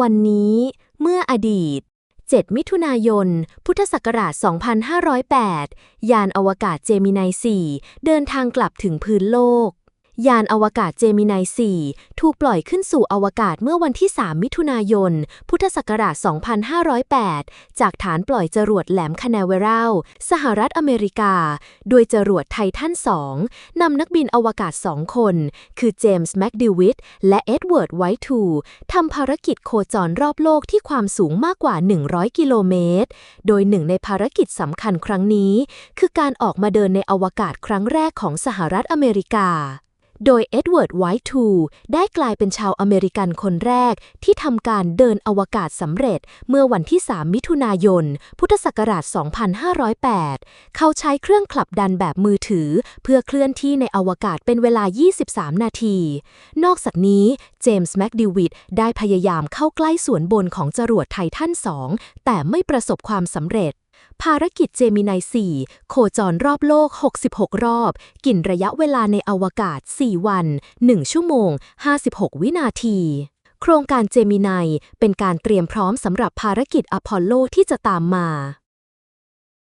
วันนี้เมื่ออดีต 7 มิถุนายน พุทธศักราช 2508 ยานอวกาศเจมินาย 4 เดินทางกลับถึงพื้นโลก ยานอวกาศเจมินาย4 ถูกปล่อยขึ้นสู่อวกาศเมื่อวันที่ 3 มิถุนายน พุทธศักราช 2508 จากฐานปล่อยจรวดแหลมคานาเวรัลสหรัฐอเมริกา โดยจรวดไททัน 2 นำนักบินอวกาศ 2 คน คือเจมส์แมคดิวิตและเอ็ดเวิร์ดไวท์ทูทำภารกิจโคจรรอบโลกที่ความสูงมากกว่า 100 กิโลเมตร โดยหนึ่งในภารกิจสำคัญครั้งนี้ คือการออกมาเดินในอวกาศครั้งแรกของสหรัฐอเมริกา โดยเอ็ดเวิร์ดไวท์ทูได้กลายเป็นชาวอเมริกันคนแรกที่ทำการเดินอวกาศสำเร็จเมื่อวันที่ 3 มิถุนายน พุทธศักราช 2508 เขาใช้เครื่องคลับดันแบบมือถือ เพื่อเคลื่อนที่ในอวกาศเป็นเวลา 23 นาที นอกจากนี้ เจมส์แมคดิวิดได้พยายามเข้าใกล้ส่วนบนของจรวดไททัน 2 แต่ไม่ประสบความสำเร็จ ภารกิจเจมินาย4 โคจรรอบโลก 66 รอบ กินระยะเวลาในอวกาศ 4 วัน 1 ชั่วโมง 56 วินาทีโครงการเจมินายเป็นการเตรียมพร้อมสำหรับภารกิจอพอลโลที่จะตามมา